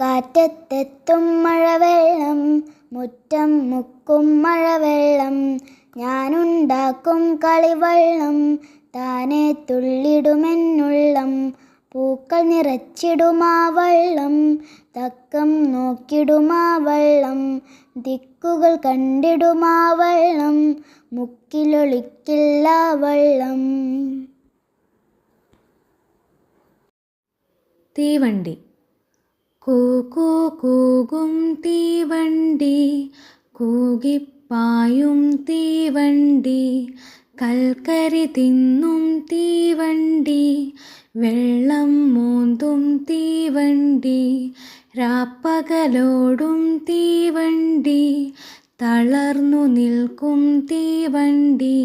കാറ്റത്തെത്തും മഴവെള്ളം മുറ്റം മുക്കും മഴവെള്ളം. ഞാനുണ്ടാക്കും കളിവെള്ളം താനെ തുള്ളിടുമെന്നുള്ളം. പൂക്കൾ നിറച്ചിടുമാ വള്ളം തക്കം നോക്കിടുമാ വള്ളം ദിക്കുകൾ കണ്ടിടുമാ വള്ളം മുക്കിലൊളിക്കില്ല വള്ളം. തീവണ്ടി കൂകൂ കൂകും തീവണ്ടി കൂകിപ്പായും തീവണ്ടി കൽക്കരി തിന്നും തീവണ്ടി വെള്ളം മോന്തും തീവണ്ടി രാപ്പകലോടും തീവണ്ടി തളർന്നു നിൽക്കും തീവണ്ടി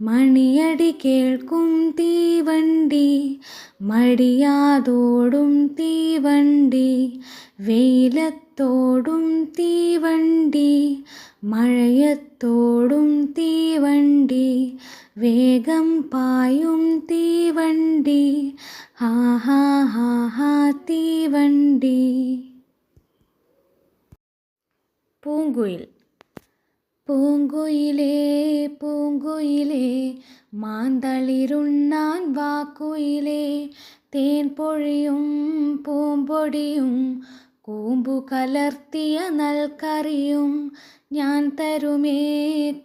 മണിയടി കേൾക്കും തീവണ്ടി മടിയാതോടും തീവണ്ടി വെയിലത്തോടും തീവണ്ടി മഴയത്തോടും തീവണ്ടി വേഗം പായും തീവണ്ടി ഹാ തീവണ്ടി. പൂങ്കുയിൽ പൂങ്കുയിലേ പൂങ്കുയിലേ മാന്തളിരുണ്ണാൻ വാക്കുയിലേ തേൻ പൊഴിയും പൂമ്പൊടിയും കൂമ്പു കലർത്തിയ നൽക്കറിയും ഞാൻ തരുമേ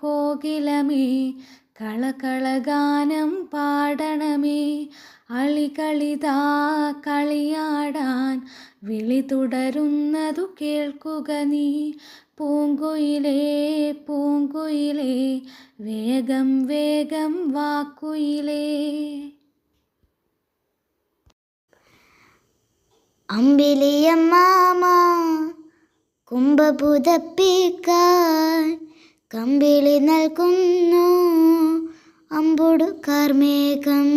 കോകിലമേ കളകളഗാനം പാടണമേ അളികളിതാ കളിയാടാൻ വിളി തുടരുന്നതു കേൾക്കുക നീ. പൂങ്കുയിലേ പൂങ്കുയിലേ വേഗം വേഗം വാക്കുയിലേ. അമ്പിളിയമ്മാമ കുംഭപുതപ്പിക്കാൻ കമ്പിളി നൽകുന്നു. അമ്പുടു കാർമേഘം